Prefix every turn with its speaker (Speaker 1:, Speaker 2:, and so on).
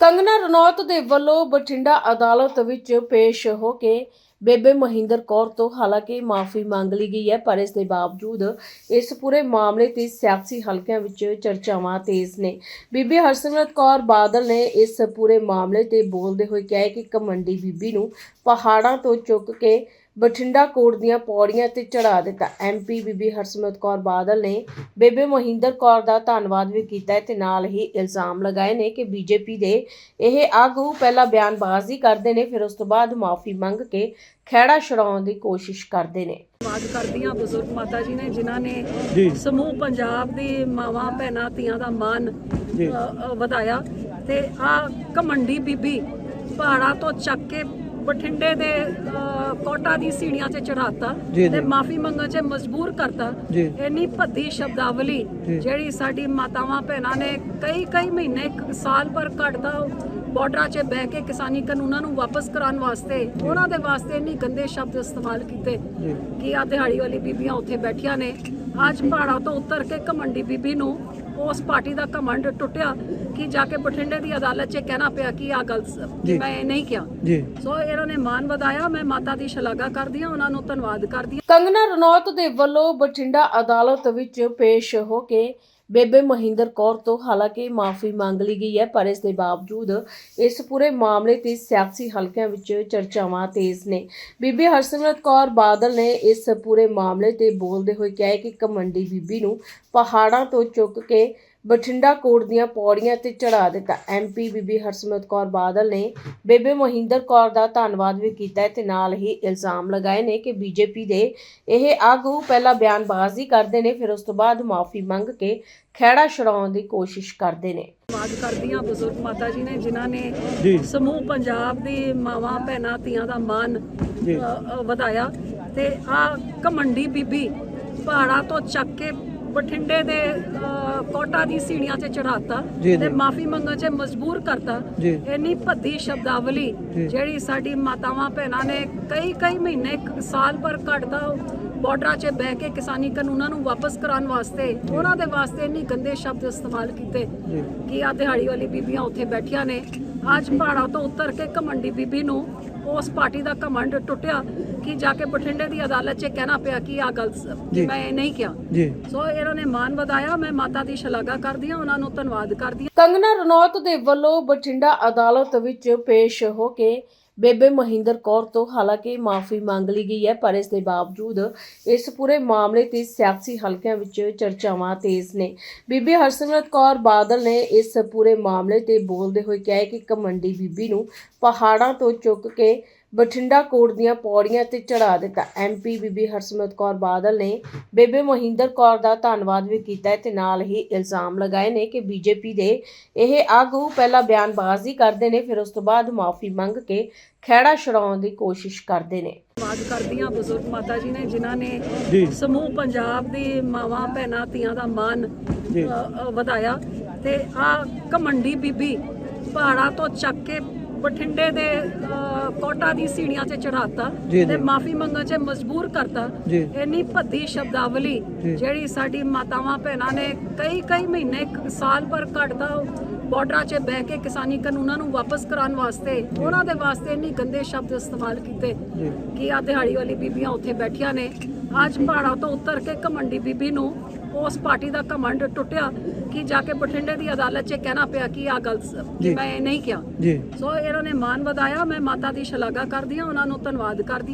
Speaker 1: ਕੰਗਨਾ ਰਣੌਤ ਦੇ ਵੱਲੋਂ ਬਠਿੰਡਾ ਅਦਾਲਤ ਵਿੱਚ ਪੇਸ਼ ਹੋ ਕੇ ਬੇਬੇ ਮਹਿੰਦਰ ਕੌਰ ਤੋਂ ਹਾਲਾਂਕਿ ਮਾਫੀ ਮੰਗ ਲਈ ਗਈ ਹੈ, ਪਰ ਇਸ ਦੇ ਬਾਵਜੂਦ ਇਸ ਪੂਰੇ ਮਾਮਲੇ ਤੇ ਸਿਆਸੀ ਹਲਕਿਆਂ ਵਿੱਚ ਚਰਚਾਵਾਂ ਤੇਜ਼ ਨੇ। ਬੀਬੀ ਹਰਸਿਮਰਤ ਕੌਰ ਬਾਦਲ ਨੇ ਇਸ ਪੂਰੇ ਮਾਮਲੇ ਤੇ ਬੋਲਦੇ ਹੋਏ ਕਿਹਾ ਕਿ ਕਮੰਡੀ ਬੀਬੀ ਨੂੰ ਪਹਾੜਾਂ ਤੋਂ ਚੁੱਕ ਕੇ ਬਠਿੰਡਾ ਕੋਟ ਦੀਆਂ ਪੌੜੀਆਂ ਤੇ ਚੜਾ ਦਿੱਤਾ। ਐਮਪੀ ਬੀਬੀ ਹਰਸਿਮਰਤ ਕੌਰ ਬਾਦਲ ਨੇ ਬੇਬੇ ਮਹਿੰਦਰ ਕੌਰ ਦਾ ਧੰਨਵਾਦ ਵੀ ਕੀਤਾ ਤੇ ਨਾਲ ਹੀ ਇਲਜ਼ਾਮ ਲਗਾਏ ਨੇ ਕਿ ਬੀਜੇਪੀ ਦੇ ਇਹ ਆਗੂ ਪਹਿਲਾਂ ਬਿਆਨਬਾਜ਼ੀ ਕਰਦੇ ਨੇ ਫਿਰ ਉਸ ਤੋਂ ਬਾਅਦ ਮਾਫੀ ਮੰਗ ਕੇ ਖਹਿੜਾ ਛੁਡਾਉਣ ਦੀ ਕੋਸ਼ਿਸ਼ ਕਰਦੇ ਨੇ।
Speaker 2: ਧੰਨਵਾਦ ਕਰਦੀ ਹਾਂ ਬਜ਼ੁਰਗ ਮਾਤਾ ਜੀ ਨੇ ਜਿਨ੍ਹਾਂ ਨੇ ਸਮੂਹ ਪੰਜਾਬ ਦੀ ਮਾਵਾਂ ਭੈਣਾਂ ਧੀਆਂ ਦਾ ਮਾਨ ਵਧਾਇਆ। ਤੇ ਆ ਕਮੰਡੀ ਬੀਬੀ ਪਹਾੜਾਂ ਤੋਂ ਚੱਕ ਕੇ ਬਠਿੰਡੇ ਦੇ ਕੋਟਾ ਦੀ ਸੀੜੀਆਂ 'ਚ ਚੜਾਤਾ ਤੇ। ਮਾਫੀ ਮੰਗਣ 'ਚ ਮਜਬੂਰ ਕਰਤਾ। ਇੰਨੀ ਭੱਦੀ ਸ਼ਬਦਾਵਲੀ। ਜਿਹੜੀ ਸਾਡੀ ਮਾਤਾਵਾਂ ਭੈਣਾਂ ਨੇ ਕਈ ਕਈ ਮਹੀਨੇ ਸਾਲ ਪਰ ਕੱਢਦਾ ਬਾਰਡਰਾਂ 'ਚ ਬਹਿ ਕੇ ਕਿਸਾਨੀ ਕਾਨੂੰਨਾਂ ਨੂੰ ਵਾਪਸ ਕਰਾਉਣ ਵਾਸਤੇ ਉਹਨਾਂ ਦੇ ਵਾਸਤੇ ਇੰਨੀ ਗੰਦੇ ਸ਼ਬਦ ਇਸਤੇਮਾਲ ਕੀਤੇ। ਕਿ ਆ ਦਿਹਾੜੀ ਵਾਲੀ ਬੀਬੀਆਂ ਉੱਥੇ ਬੈਠੀਆਂ ਨੇ। ਅੱਜ ਪਹਾੜਾਂ ਤੋਂ ਉਤਰ ਕੇ ਘਮੰਡੀ ਬੀਬੀ ਨੂੰ ਉਸ ਪਾਰਟੀ ਦਾ ਘਮੰਡ ਟੁੱਟਿਆ ਕਿ ਜਾ ਕੇ ਬਠਿੰਡੇ ਦੀ ਅਦਾਲਤ 'ਚ ਕਹਿਣਾ ਪਿਆ ਕਿ ਆ ਗੱਲ। ਮੈਂ ਇਹ ਨਹੀਂ ਕਿਹਾ।
Speaker 3: ਜੀ।
Speaker 2: ਸੋ ਇਹਨਾਂ ਨੇ ਮਾਨ ਵਧਾਇਆ ਮੈਂ ਮਾਤਾ ਦੀ ਸ਼ਲਾਘਾ ਕਰਦੀ ਹਾਂ ਉਹਨਾਂ ਨੂੰ ਧੰਨਵਾਦ ਕਰਦੀ ਹਾਂ।
Speaker 1: ਕੰਗਨਾ ਰਣੌਤ ਦੇ ਵੱਲੋਂ ਬਠਿੰਡਾ ਅਦਾਲਤ ਵਿੱਚ ਪੇਸ਼ ਹੋ ਕੇ ਬੇਬੇ ਮਹਿੰਦਰ ਕੌਰ ਤੋਂ ਹਾਲਾਂਕਿ ਮਾਫੀ ਮੰਗ ਲਈ ਗਈ ਹੈ, ਪਰ ਇਸ ਦੇ ਬਾਵਜੂਦ ਇਸ ਪੂਰੇ ਮਾਮਲੇ ਤੇ ਸਿਆਸੀ ਹਲਕਿਆਂ ਵਿੱਚ ਚਰਚਾਵਾਂ ਤੇਜ਼ ਨੇ। ਬੀਬੀ ਹਰਸਿਮਰਤ ਕੌਰ ਬਾਦਲ ਨੇ ਇਸ ਪੂਰੇ ਮਾਮਲੇ ਤੇ ਬੋਲਦੇ ਹੋਏ ਕਿਹਾ ਕਿ ਕਮੰਡੀ ਬੀਬੀ ਨੂੰ ਪਹਾੜਾਂ ਤੋਂ ਚੁੱਕ ਕੇ ਬਠਿੰਡਾ ਕੋਟ ਦੀਆਂ ਪੌੜੀਆਂ ਤੇ ਚੜਾ ਦਿੱਤਾ। ਐਮਪੀ ਬੀਬੀ ਹਰਸਿਮਰਤ ਕੌਰ ਬਾਦਲ ਨੇ ਬੇਬੇ ਮਹਿੰਦਰ ਕੌਰ ਦਾ ਧੰਨਵਾਦ ਵੀ ਕੀਤਾ ਹੈ ਤੇ ਨਾਲ ਹੀ ਇਲਜ਼ਾਮ ਲਗਾਏ ਨੇ ਕਿ ਬੀਜੇਪੀ ਦੇ ਇਹ ਆਗੂ ਪਹਿਲਾਂ ਬਿਆਨਬਾਜ਼ੀ ਕਰਦੇ ਨੇ ਫਿਰ ਉਸ ਤੋਂ ਬਾਅਦ ਮਾਫੀ ਮੰਗ ਕੇ ਖਹਿੜਾ ਛੁਡਾਉਣ ਦੀ ਕੋਸ਼ਿਸ਼ ਕਰਦੇ ਨੇ।
Speaker 2: ਧੰਨਵਾਦ ਕਰਦੀ ਹਾਂ ਬਜ਼ੁਰਗ ਮਾਤਾ ਜੀ ਨੇ ਜਿਨ੍ਹਾਂ ਨੇ ਸਮੂਹ ਪੰਜਾਬ ਦੀ ਮਾਵਾਂ ਭੈਣਾਂ ਧੀਆਂ ਦਾ ਮਾਨ ਵਧਾਇਆ। ਤੇ ਆ ਕਮੰਡੀ ਬੀਬੀ ਪਹਾੜਾਂ ਤੋਂ ਚੱਕ ਕੇ ਬਠਿੰਡੇ ਦੇ ਕੋਟਾ ਦੀ ਸੀੜੀਆਂ 'ਚ ਚੜਾਤਾ ਤੇ। ਮਾਫੀ ਮੰਗਣ 'ਚ ਮਜਬੂਰ ਕਰਤਾ। ਇੰਨੀ ਭੱਦੀ ਸ਼ਬਦਾਵਲੀ। ਜਿਹੜੀ ਸਾਡੀ ਮਾਤਾਵਾਂ ਭੈਣਾਂ ਨੇ ਕਈ ਕਈ ਮਹੀਨੇ ਸਾਲ ਪਰ ਕੱਢਦਾ ਬਾਰਡਰਾਂ 'ਚ ਬਹਿ ਕੇ ਕਿਸਾਨੀ ਕਾਨੂੰਨਾਂ ਨੂੰ ਵਾਪਸ ਕਰਾਉਣ ਵਾਸਤੇ ਉਹਨਾਂ ਦੇ ਵਾਸਤੇ ਇੰਨੀ ਗੰਦੇ ਸ਼ਬਦ ਇਸਤੇਮਾਲ ਕੀਤੇ ਕਿ ਆ ਦਿਹਾੜੀ ਵਾਲੀ ਬੀਬੀਆਂ ਉੱਥੇ ਬੈਠੀਆਂ ਨੇ ਅੱਜ ਪਹਾੜਾਂ ਤੋਂ ਉਤਰ ਕੇ ਘਮੰਡੀ ਬੀਬੀ ਨੂੰ ਉਸ ਪਾਰਟੀ ਦਾ ਘਮੰਡ ਟੁੱਟਿਆ ਕਿ ਜਾ ਕੇ ਬਠਿੰਡੇ ਦੀ ਅਦਾਲਤ 'ਚ ਕਹਿਣਾ ਪਿਆ ਕਿ ਆ ਗੱਲ ਸ- ਕਿ
Speaker 3: ਜੀ।
Speaker 2: ਮੈਂ ਇਹ ਨਹੀਂ ਕਿਹਾ।
Speaker 3: ਜੀ।
Speaker 2: ਸੋ ਇਹਨਾਂ ਨੇ ਮਾਨ ਵਧਾਇਆ ਮੈਂ ਮਾਤਾ ਦੀ ਸ਼ਲਾਘਾ ਕਰਦੀ ਹਾਂ ਉਹਨਾਂ ਨੂੰ ਧੰਨਵਾਦ ਕਰਦੀ ਹਾਂ।
Speaker 1: ਕੰਗਨਾ ਰਣੌਤ ਦੇ ਵੱਲੋਂ ਬਠਿੰਡਾ ਅਦਾਲਤ ਵਿੱਚ ਪੇਸ਼ ਹੋ ਕੇ ਬੇਬੇ ਮਹਿੰਦਰ ਕੌਰ ਤੋਂ ਹਾਲਾਂਕਿ ਮਾਫੀ ਮੰਗ ਲਈ ਗਈ ਹੈ, ਪਰ ਇਸ ਦੇ ਬਾਵਜੂਦ ਇਸ ਪੂਰੇ ਮਾਮਲੇ ਤੇ ਸਿਆਸੀ ਹਲਕਿਆਂ ਵਿੱਚ ਚਰਚਾਵਾਂ ਤੇਜ਼ ਨੇ। ਬੀਬੀ ਹਰਸਿਮਰਤ ਕੌਰ ਬਾਦਲ ਨੇ ਇਸ ਪੂਰੇ ਮਾਮਲੇ ਤੇ ਬੋਲਦੇ ਹੋਏ ਕਿਹਾ ਕਿ ਕਮੰਡੀ ਬੀਬੀ ਨੂੰ ਪਹਾੜਾਂ ਤੋਂ ਚੁੱਕ ਕੇ ਬਠਿੰਡਾ ਕੋਟ ਦੀਆਂ ਪੌੜੀਆਂ ਤੇ ਚੜਾ ਦਿੱਤਾ। ਐਮਪੀ ਬੀਬੀ ਹਰਸਿਮਰਤ ਕੌਰ ਬਾਦਲ ਨੇ ਬੇਬੇ ਮਹਿੰਦਰ ਕੌਰ ਦਾ ਧੰਨਵਾਦ ਵੀ ਕੀਤਾ ਤੇ ਨਾਲ ਹੀ ਇਲਜ਼ਾਮ ਲਗਾਏ ਨੇ ਕਿ ਬੀਜੇਪੀ ਦੇ ਇਹ ਆਗੂ ਪਹਿਲਾਂ ਬਿਆਨਬਾਜ਼ੀ ਕਰਦੇ ਨੇ ਫਿਰ ਉਸ ਤੋਂ ਬਾਅਦ ਮਾਫੀ ਮੰਗ ਕੇ ਖਹਿੜਾ ਛੁਡਾਉਣ ਦੀ ਕੋਸ਼ਿਸ਼ ਕਰਦੇ ਨੇ।
Speaker 2: ਧੰਨਵਾਦ ਕਰਦੀ ਹਾਂ ਬਜ਼ੁਰਗ ਮਾਤਾ ਜੀ ਨੇ ਜਿਨ੍ਹਾਂ ਨੇ ਸਮੂਹ ਪੰਜਾਬ ਦੀ ਮਾਵਾਂ ਭੈਣਾਂ ਧੀਆਂ ਦਾ ਮਾਨ ਵਧਾਇਆ ਤੇ ਆ ਕਮੰਡੀ ਬੀਬੀ ਪਹਾੜਾਂ ਤੋਂ ਚੱਕ ਕੇ ਬਠਿੰਡੇ ਦੇ ਕੋਟਾ ਦੀ ਸੀੜੀਆਂ 'ਚ ਚੜਾਤਾ
Speaker 3: ਜੀ,
Speaker 2: ਤੇ। ਮਾਫੀ ਮੰਗਣ 'ਚ ਮਜਬੂਰ ਕਰਤਾ
Speaker 3: ਜੀ।
Speaker 2: ਇੰਨੀ ਭੱਦੀ ਸ਼ਬਦਾਵਲੀ
Speaker 3: ਜੀ।
Speaker 2: ਜਿਹੜੀ ਸਾਡੀ ਮਾਤਾਵਾਂ ਭੈਣਾਂ ਨੇ ਕਈ ਕਈ ਮਹੀਨੇ ਸਾਲ ਪਰ ਕੱਢਦਾ ਬਾਰਡਰਾਂ 'ਚ ਬਹਿ ਕੇ ਕਿਸਾਨੀ ਕਾਨੂੰਨਾਂ ਨੂੰ ਵਾਪਸ ਕਰਾਉਣ ਵਾਸਤੇ ਉਹਨਾਂ ਦੇ ਵਾਸਤੇ ਇੰਨੀ ਗੰਦੇ ਸ਼ਬਦ ਇਸਤੇਮਾਲ ਕੀਤੇ
Speaker 3: ਜੀ
Speaker 2: ਕਿ ਆ ਦਿਹਾੜੀ ਵਾਲੀ ਬੀਬੀਆਂ ਉੱਥੇ ਬੈਠੀਆਂ ਨੇ ਅੱਜ ਪਹਾੜਾਂ ਤੋਂ ਉਤਰ ਕੇ ਘਮੰਡੀ ਬੀਬੀ ਨੂੰ ਉਸ ਪਾਰਟੀ ਦਾ ਘਮੰਡ ਟੁੱਟਿਆ ਕਿ ਜਾ ਕੇ ਬਠਿੰਡੇ ਦੀ ਅਦਾਲਤ 'ਚ ਕਹਿਣਾ ਪਿਆ ਕਿ ਆ ਗੱਲ ਸ-। ਮੈਂ ਇਹ ਨਹੀਂ ਕਿਹਾ।
Speaker 3: ਜੀ।
Speaker 2: ਸੋ ਇਹਨਾਂ ਨੇ ਮਾਨ ਵਧਾਇਆ ਮੈਂ ਮਾਤਾ ਦੀ ਸ਼ਲਾਘਾ ਕਰਦੀ ਹਾਂ ਉਹਨਾਂ ਨੂੰ ਧੰਨਵਾਦ ਕਰਦੀ ਹਾਂ।